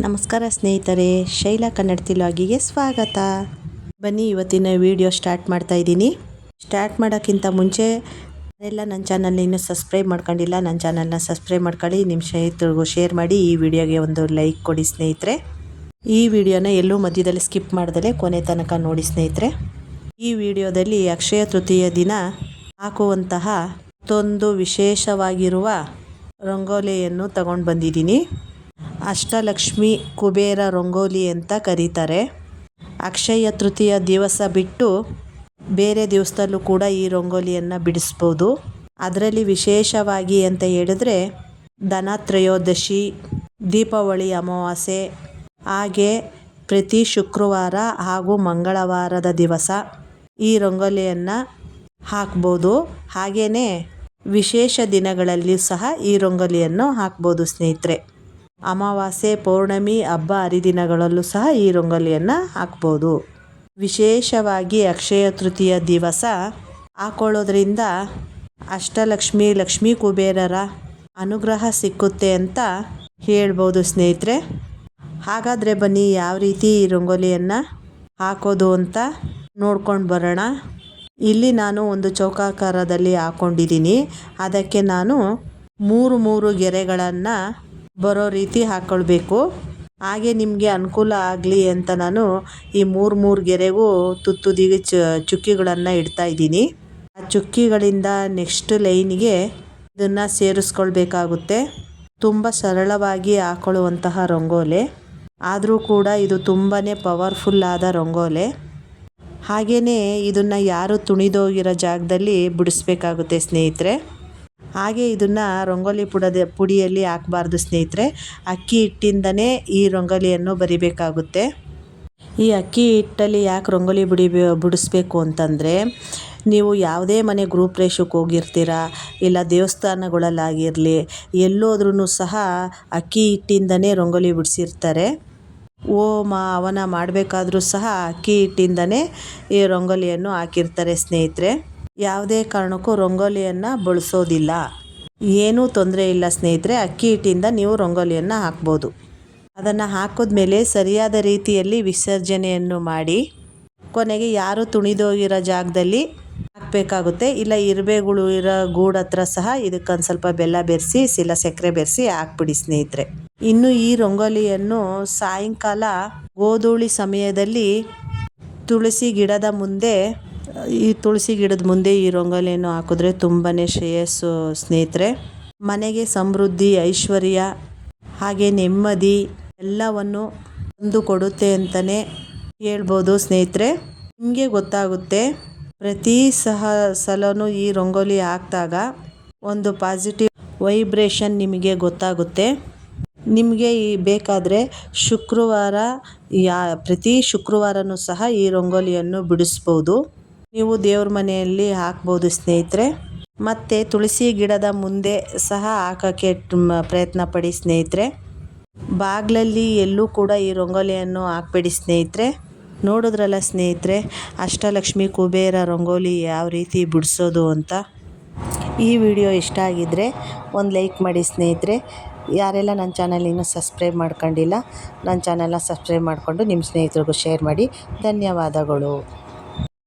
ನಮಸ್ಕಾರ ಸ್ನೇಹಿತರೆ, ಶೈಲಾ ಕನ್ನಡ ತಿಲಾಗಿಗೆ ಸ್ವಾಗತ. ಬನ್ನಿ, ಇವತ್ತಿನ ವಿಡಿಯೋ ಸ್ಟಾರ್ಟ್ ಮಾಡ್ತಾ ಇದ್ದೀನಿ. ಸ್ಟಾರ್ಟ್ ಮಾಡೋಕ್ಕಿಂತ ಮುಂಚೆ, ಎಲ್ಲ ನನ್ನ ಚಾನಲ್ನ ಇನ್ನೂ ಸಬ್ಸ್ಕ್ರೈಬ್ ಮಾಡ್ಕೊಂಡಿಲ್ಲ, ನನ್ನ ಚಾನಲ್ನ ಸಬ್ಸ್ಕ್ರೈಬ್ ಮಾಡ್ಕೊಳ್ಳಿ, ನಿಮ್ಮ ಸ್ನೇಹಿತರಿಗೂ ಶೇರ್ ಮಾಡಿ, ಈ ವಿಡಿಯೋಗೆ ಒಂದು ಲೈಕ್ ಕೊಡಿ ಸ್ನೇಹಿತರೆ. ಈ ವಿಡಿಯೋನ ಎಲ್ಲೂ ಮಧ್ಯದಲ್ಲಿ ಸ್ಕಿಪ್ ಮಾಡ್ದಲೆ ಕೊನೆ ತನಕ ನೋಡಿ ಸ್ನೇಹಿತರೆ. ಈ ವಿಡಿಯೋದಲ್ಲಿ ಅಕ್ಷಯ ತೃತೀಯ ದಿನ ಹಾಕುವಂತಹ ಮತ್ತೊಂದು ವಿಶೇಷವಾಗಿರುವ ರಂಗೋಲಿಯನ್ನು ತಗೊಂಡು ಬಂದಿದ್ದೀನಿ. ಅಷ್ಟಲಕ್ಷ್ಮಿ ಕುಬೇರ ರಂಗೋಲಿ ಅಂತ ಕರೀತಾರೆ. ಅಕ್ಷಯ ತೃತೀಯ ದಿವಸ ಬಿಟ್ಟು ಬೇರೆ ದಿವಸದಲ್ಲೂ ಕೂಡ ಈ ರಂಗೋಲಿಯನ್ನು ಬಿಡಿಸ್ಬೋದು. ಅದರಲ್ಲಿ ವಿಶೇಷವಾಗಿ ಅಂತ ಹೇಳಿದ್ರೆ ಧನತ್ರಯೋದಶಿ, ದೀಪಾವಳಿ ಅಮಾವಾಸ್ಯೆ, ಹಾಗೆ ಪ್ರತಿ ಶುಕ್ರವಾರ ಹಾಗೂ ಮಂಗಳವಾರದ ದಿವಸ ಈ ರಂಗೋಲಿಯನ್ನು ಹಾಕ್ಬೋದು. ಹಾಗೆಯೇ ವಿಶೇಷ ದಿನಗಳಲ್ಲಿ ಸಹ ಈ ರಂಗೋಲಿಯನ್ನು ಹಾಕ್ಬೋದು ಸ್ನೇಹಿತರೆ. ಅಮಾವಾಸ್ಯೆ, ಪೌರ್ಣಮಿ, ಹಬ್ಬ, ಹರಿದಿನಗಳಲ್ಲೂ ಸಹ ಈ ರಂಗೋಲಿಯನ್ನು ಹಾಕ್ಬೋದು. ವಿಶೇಷವಾಗಿ ಅಕ್ಷಯ ತೃತೀಯ ದಿವಸ ಹಾಕೊಳ್ಳೋದ್ರಿಂದ ಅಷ್ಟಲಕ್ಷ್ಮಿ, ಲಕ್ಷ್ಮೀ ಕುಬೇರರ ಅನುಗ್ರಹ ಸಿಕ್ಕುತ್ತೆ ಅಂತ ಹೇಳ್ಬೋದು ಸ್ನೇಹಿತರೆ. ಹಾಗಾದರೆ ಬನ್ನಿ ಯಾವ ರೀತಿ ಈ ರಂಗೋಲಿಯನ್ನು ಹಾಕೋದು ಅಂತ ನೋಡ್ಕೊಂಡು ಬರೋಣ. ಇಲ್ಲಿ ನಾನು ಒಂದು ಚೌಕಾಕಾರದಲ್ಲಿ ಹಾಕ್ಕೊಂಡಿದ್ದೀನಿ ಅದಕ್ಕೆ ನಾನು ಮೂರು ಮೂರು ಗೆರೆಗಳನ್ನು ಬರೋ ರೀತಿ ಹಾಕ್ಕೊಳ್ಬೇಕು ಹಾಗೆ ನಿಮಗೆ ಅನುಕೂಲ ಆಗಲಿ ಅಂತ ನಾನು ಈ ಮೂರು ಮೂರು ಗೆರೆಗೂ ತುತ್ತುದಿಗೆ ಚುಕ್ಕಿಗಳನ್ನು ಇಡ್ತಾ ಇದ್ದೀನಿ. ಆ ಚುಕ್ಕಿಗಳಿಂದ ನೆಕ್ಸ್ಟ್ ಲೈನಿಗೆ ಇದನ್ನು ಸೇರಿಸ್ಕೊಳ್ಬೇಕಾಗುತ್ತೆ. ತುಂಬ ಸರಳವಾಗಿ ಹಾಕೊಳ್ಳುವಂತಹ ರಂಗೋಲೆ. ಆದರೂ ಕೂಡ ಇದು ತುಂಬಾ ಪವರ್ಫುಲ್ ಆದ ರಂಗೋಲೆ. ಹಾಗೆಯೇ ಇದನ್ನು ಯಾರು ತುಣಿದೋಗಿರೋ ಜಾಗದಲ್ಲಿ ಬಿಡಿಸ್ಬೇಕಾಗುತ್ತೆ ಸ್ನೇಹಿತರೆ. ಹಾಗೆ ಇದನ್ನು ರಂಗೋಲಿ ಪುಡದ ಪುಡಿಯಲ್ಲಿ ಹಾಕಬಾರ್ದು ಸ್ನೇಹಿತರೆ. ಅಕ್ಕಿ ಹಿಟ್ಟಿಂದನೇ ಈ ರಂಗೋಲಿಯನ್ನು ಬರಿಬೇಕಾಗುತ್ತೆ. ಈ ಅಕ್ಕಿ ಹಿಟ್ಟಲ್ಲಿ ಯಾಕೆ ರಂಗೋಲಿ ಬಿಡಿ ಬಿಡಿಸ್ಬೇಕು ಅಂತಂದರೆ, ನೀವು ಯಾವುದೇ ಮನೆ ಗೃಹಪ್ರವೇಶಕ್ಕೆ ಹೋಗಿರ್ತೀರಾ, ಇಲ್ಲ ದೇವಸ್ಥಾನಗಳಲ್ಲಾಗಿರಲಿ ಎಲ್ಲೋದ್ರೂ ಸಹ ಅಕ್ಕಿ ಹಿಟ್ಟಿಂದನೇ ರಂಗೋಲಿ ಬಿಡಿಸಿರ್ತಾರೆ. ಓಮ, ಅವನ ಮಾಡಬೇಕಾದ್ರೂ ಸಹ ಅಕ್ಕಿ ಹಿಟ್ಟಿಂದನೇ ಈ ರಂಗೋಲಿಯನ್ನು ಹಾಕಿರ್ತಾರೆ ಸ್ನೇಹಿತರೆ. ಯಾವುದೇ ಕಾರಣಕ್ಕೂ ರಂಗೋಲಿಯನ್ನು ಬಳಸೋದಿಲ್ಲ. ಏನೂ ತೊಂದರೆ ಇಲ್ಲ ಸ್ನೇಹಿತರೆ, ಅಕ್ಕಿ ಹಿಟ್ಟಿಂದ ನೀವು ರಂಗೋಲಿಯನ್ನು ಹಾಕ್ಬೋದು. ಅದನ್ನು ಹಾಕಿದ್ಮೇಲೆ ಸರಿಯಾದ ರೀತಿಯಲ್ಲಿ ವಿಸರ್ಜನೆಯನ್ನು ಮಾಡಿ, ಕೊನೆಗೆ ಯಾರು ತುಣಿದೋಗಿರೋ ಜಾಗದಲ್ಲಿ ಹಾಕಬೇಕಾಗುತ್ತೆ. ಇಲ್ಲ ಇರಬೇಗಳು ಇರೋ ಗೂಡು ಹತ್ರ ಸಹ ಇದಕ್ಕೊಂದು ಸ್ವಲ್ಪ ಬೆಲ್ಲ ಬೆರೆಸಿ, ಇಲ್ಲ ಸಕ್ಕರೆ ಬೆರೆಸಿ ಹಾಕ್ಬಿಡಿ ಸ್ನೇಹಿತರೆ. ಇನ್ನು ಈ ರಂಗೋಲಿಯನ್ನು ಸಾಯಂಕಾಲ ಗೋಧೂಳಿ ಸಮಯದಲ್ಲಿ ತುಳಸಿ ಗಿಡದ ಮುಂದೆ ಈ ತುಳಸಿ ಗಿಡದ ಮುಂದೆ ಈ ರಂಗೋಲಿಯನ್ನು ಹಾಕಿದ್ರೆ ತುಂಬಾ ಶ್ರೇಯಸ್ಸು ಸ್ನೇಹಿತರೆ. ಮನೆಗೆ ಸಮೃದ್ಧಿ, ಐಶ್ವರ್ಯ, ಹಾಗೆ ನೆಮ್ಮದಿ ಎಲ್ಲವನ್ನು ತಂದು ಕೊಡುತ್ತೆ ಅಂತಲೇ ಹೇಳ್ಬೋದು ಸ್ನೇಹಿತರೆ. ನಿಮಗೆ ಗೊತ್ತಾಗುತ್ತೆ, ಪ್ರತಿ ಸಹ ಸಲವೂ ಈ ರಂಗೋಲಿ ಹಾಕಿದಾಗ ಒಂದು ಪಾಸಿಟಿವ್ ವೈಬ್ರೇಷನ್ ನಿಮಗೆ ಗೊತ್ತಾಗುತ್ತೆ. ನಿಮಗೆ ಈ ಬೇಕಾದರೆ ಶುಕ್ರವಾರ, ಯಾ ಪ್ರತಿ ಶುಕ್ರವಾರನೂ ಸಹ ಈ ರಂಗೋಲಿಯನ್ನು ಬಿಡಿಸ್ಬೋದು. ನೀವು ದೇವ್ರ ಮನೆಯಲ್ಲಿ ಹಾಕ್ಬೋದು ಸ್ನೇಹಿತರೆ. ಮತ್ತು ತುಳಸಿ ಗಿಡದ ಮುಂದೆ ಸಹ ಹಾಕೋಕ್ಕೆ ಪ್ರಯತ್ನ ಪಡಿ ಸ್ನೇಹಿತರೆ. ಬಾಗಿಲಲ್ಲಿ ಎಲ್ಲೂ ಕೂಡ ಈ ರಂಗೋಲಿಯನ್ನು ಹಾಕ್ಬೇಡಿ ಸ್ನೇಹಿತರೆ. ನೋಡಿದ್ರಲ್ಲ ಸ್ನೇಹಿತರೆ, ಅಷ್ಟಲಕ್ಷ್ಮಿ ಕುಬೇರ ರಂಗೋಲಿ ಯಾವ ರೀತಿ ಬಿಡಿಸೋದು ಅಂತ. ಈ ವಿಡಿಯೋ ಇಷ್ಟ ಆಗಿದ್ದರೆ ಒಂದು ಲೈಕ್ ಮಾಡಿ ಸ್ನೇಹಿತರೆ. ಯಾರೆಲ್ಲ ನನ್ನ ಚಾನಲ್ ಇನ್ನೂ ಸಬ್ಸ್ಕ್ರೈಬ್ ಮಾಡ್ಕೊಂಡಿಲ್ಲ, ನನ್ನ ಚಾನಲ್ನ ಸಬ್ಸ್ಕ್ರೈಬ್ ಮಾಡಿಕೊಂಡು ನಿಮ್ಮ ಸ್ನೇಹಿತರಿಗೂ ಶೇರ್ ಮಾಡಿ. ಧನ್ಯವಾದಗಳು.